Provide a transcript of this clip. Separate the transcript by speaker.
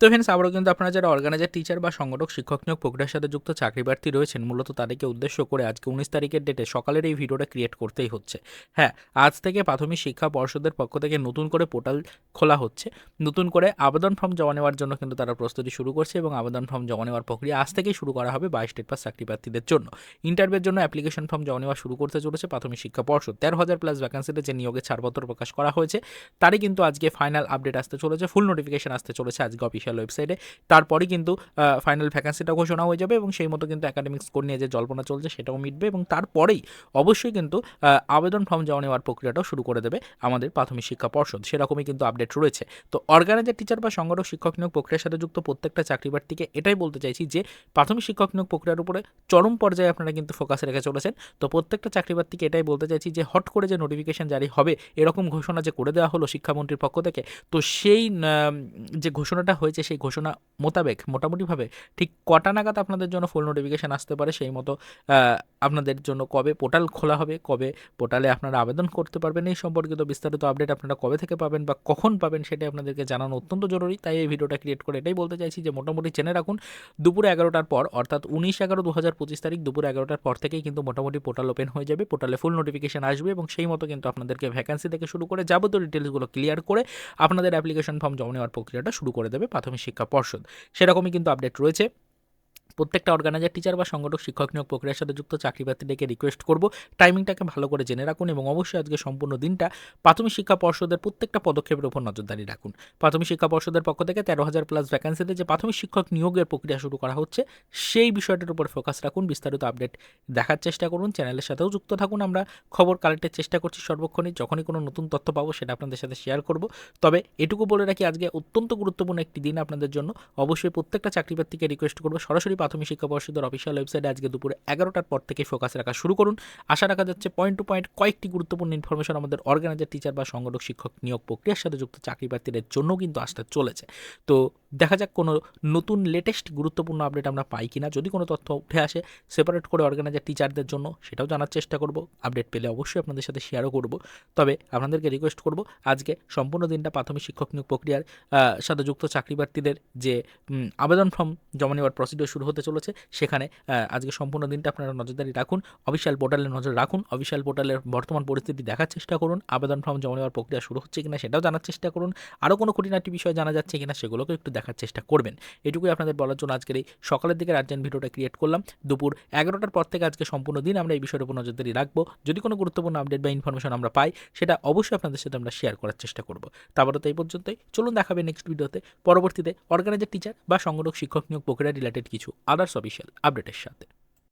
Speaker 1: তো ফ্রেন্ডস আবারও কিন্তু আপনারা যারা অর্গানাইজার টিচার বা সংগঠক, শিক্ষক নিয়োগ প্রক্রিয়ার সাথে যুক্ত চাকরি প্রার্থী রয়েছেন, মূলত তাদেরকে উদ্দেশ্য করে আজকে উনিশ তারিখের ডেটে সকালের এই ভিডিওটা ক্রিয়েট করতেই হচ্ছে। হ্যাঁ আজ থেকে প্রাথমিক শিক্ষা পর্ষদের পক্ষ থেকে নতুন করে পোর্টাল খোলা হচ্ছে। নতুন করে আবেদন ফর্ম জমা নেওয়ার জন্য কিন্তু তারা প্রস্তুতি শুরু করছে এবং আবেদন ফর্ম জমা নেওয়ার প্রক্রিয়া আজ থেকেই শুরু করা হবে বাইশ স্টেট পাস চাকরি প্রার্থীদের জন্য ইন্টারভিউর জন্য অ্যাপ্লিকেশন ফর্ম জমা নেওয়া শুরু করতে চলেছে প্রাথমিক শিক্ষা পর্ষদ। তেরো হাজার প্লাস ভ্যাকান্সিতে যে নিয়োগের ছাড়পত্র প্রকাশ করা হয়েছে, তারই কিন্তু আজকে ফাইনাল আপডেট আসতে চলেছে ফুল নোটিফিকেশন আসতে চলেছে আজকে অফিসিয়াল ওয়েবসাইটে তারপরেই কিন্তু ফাইনাল ভ্যাকান্সিটা ঘোষণা হয়ে যাবে এবং সেই মতো কিন্তু একাডেমিক স্কোর নিয়ে যে জল্পনা চলছে সেটাও মিটবে এবং তারপরেই অবশ্যই কিন্তু আবেদন ফর্ম জমা নেওয়ার প্রক্রিয়াটাও শুরু করে দেবে আমাদের প্রাথমিক শিক্ষা পর্ষদ। সেরকমই কিন্তু আপডেট রয়েছে। তো অর্গানাইজার টিচার বা সংগঠক শিক্ষক নিয়োগ প্রক্রিয়ার সাথে যুক্ত প্রত্যেকটা চাকরি প্রার্থীকে এটাই বলতে চাইছি যে, প্রাথমিক শিক্ষক নিয়োগ প্রক্রিয়ার উপরে চরম পর্যায়ে আপনারা কিন্তু ফোকাস রেখে চলেছেন। তো প্রত্যেকটা চাকরি প্রার্থীকে এটাই বলতে চাইছি যে, হট করে যে নোটিফিকেশন জারি হবে, এরকম ঘোষণা যে করে দেওয়া হলো শিক্ষামন্ত্রীর পক্ষ থেকে, তো সেই যে ঘোষণাটা হয়েছে সেই ঘোষণা মোতাবেক মোটামুটিভাবে ঠিক কটা নাগাদ আপনাদের জন্য ফুল নোটিফিকেশান আসতে পারে সেই মতো আপনাদের জন্য কবে পোর্টাল খোলা হবে, কবে পোর্টালে আপনারা আবেদন করতে পারবেন এই সম্পর্কিত বিস্তারিত আপডেট আপনারা কবে থেকে পাবেন বা কখন পাবেন সেটা আপনাদেরকে জানানো অত্যন্ত জরুরি। তাই এই ভিডিওটা ক্রিয়েট করে এটাই বলতে চাইছি যে মোটামুটি জেনে রাখুন, দুপুরে এগারোটার পর অর্থাৎ উনিশ এগারো দু হাজার পঁচিশ তারিখ দুপুর এগারোটার পর থেকেই কিন্তু মোটামুটি পোর্টাল ওপেন হয়ে যাবে, পোর্টালে ফুল নোটিফিকেশান আসবে এবং সেই মতো কিন্তু আপনাদেরকে ভ্যাকান্সি থেকে শুরু করে যাবতীয় ডিটেলসগুলো ক্লিয়ার করে আপনাদের অ্যাপ্লিকেশন ফর্ম জমা নেওয়ার প্রক্রিয়াটা শুরু করে দেবে। প্রাথমিক শিক্ষা পর্ষদ। সেরকমই কিন্তু আপডেট রয়েছে। প্রত্যেকটা অর্গানাইজার টিচার বা সংগঠক, শিক্ষক নিয়োগ প্রক্রিয়ার সাথে যুক্ত চাকরি প্রার্থীদেরকে রিকোয়েস্ট করব। টাইমিংটাকে ভালো করে জেনে রাখুন এবং অবশ্যই আজকে সম্পূর্ণ দিনটা প্রাথমিক শিক্ষা পর্ষদের প্রত্যেকটা পদক্ষেপের উপর নজরদারি রাখুন। প্রাথমিক শিক্ষা পর্ষদের পক্ষ থেকে তেরো হাজার প্লাস ভ্যাকান্সিতে যে প্রাথমিক শিক্ষক নিয়োগের প্রক্রিয়া শুরু করা হচ্ছে, সেই বিষয়টার উপর ফোকাস রাখুন, বিস্তারিত আপডেট দেখার চেষ্টা করুন চ্যানেলের সাথেও যুক্ত থাকুন আমরা। খবর কালেক্টের চেষ্টা করছি সর্বক্ষণই, যখনই কোনো নতুন তথ্য পাবো সেটা আপনাদের সাথে শেয়ার করব। তবে এটুকু বলে রাখি, আজকে অত্যন্ত গুরুত্বপূর্ণ একটি দিন আপনাদের জন্য। অবশ্যই প্রত্যেকটা চাকরি প্রার্থীকে রিকোয়েস্ট করব, সরাসরি প্রাথমিক শিক্ষা পর্ষদের অফিসিয়াল ওয়েবসাইটে আজকে দুপুরে এগারোটার পর থেকে ফোকাস রাখা শুরু করুন। আশা রাখা যাচ্ছে পয়েন্ট টু পয়েন্ট কয়েকটি গুরুত্বপূর্ণ ইনফরমেশন আমাদের অর্গানাইজার টিচার বা সংগঠক, শিক্ষক নিয়োগ প্রক্রিয়ার সাথে যুক্ত চাকরি প্রার্থীদের জন্য কিন্তু আসতে চলেছে। তো দেখা যাক কোনো নতুন লেটেস্ট গুরুত্বপূর্ণ আপডেট আমরা পাই কিনা। যদি কোনো তথ্য উঠে আসে সেপারেট করে অর্গানাইজার টিচারদের জন্য সেটাও জানার চেষ্টা করব। আপডেট পেলে অবশ্যই আপনাদের সাথে শেয়ারও করব। তবে আপনাদেরকে রিকোয়েস্ট করব, আজকে সম্পূর্ণ দিনটা প্রাথমিক শিক্ষক নিয়োগ প্রক্রিয়ার সাথে যুক্ত চাকরি প্রার্থীদের যে আবেদন ফর্ম জমা নেওয়ার প্রসিডিওর শুরু হতে চলেছে, সেখানে আজকে সম্পূর্ণ দিনটা আপনারা নজরদারি রাখুন অফিসিয়াল পোর্টালে নজর রাখুন অফিসিয়াল পোর্টালের বর্তমান পরিস্থিতি দেখার চেষ্টা করুন, আবেদন ফর্ম জমা নেওয়ার প্রক্রিয়া শুরু হচ্ছে কিনা সেটাও জানার চেষ্টা করুন। আরও কোনো খুঁটিনাটি বিষয় জানা যাচ্ছে কিনা সেগুলোকে একটু দেখার চেষ্টা করবেন। এটুকুই আপনাদের বলার জন্য আজকের এই সকালের দিকে রাজ্যান ভিডিওটা ক্রিয়েট করলাম। দুপুর এগারোটার পর থেকে আজকে সম্পূর্ণ দিন আমরা এই বিষয়ের উপর নজরদারি রাখব। যদি কোনো গুরুত্বপূর্ণ আপডেট বা ইনফরমেশন আমরা পাই, সেটা অবশ্যই আপনাদের সাথে আমরা শেয়ার করার চেষ্টা করব। তারপরে তো এই পর্যন্তই। চলুন দেখাবে নেক্সট ভিডিওতে। পরবর্তীতে অর্গানাইজার টিচার বা সংগঠক, শিক্ষক নিয়োগ প্রক্রিয়া রিলেটেড কিছু আদার্স অফিসিয়াল আপডেটের সাথে।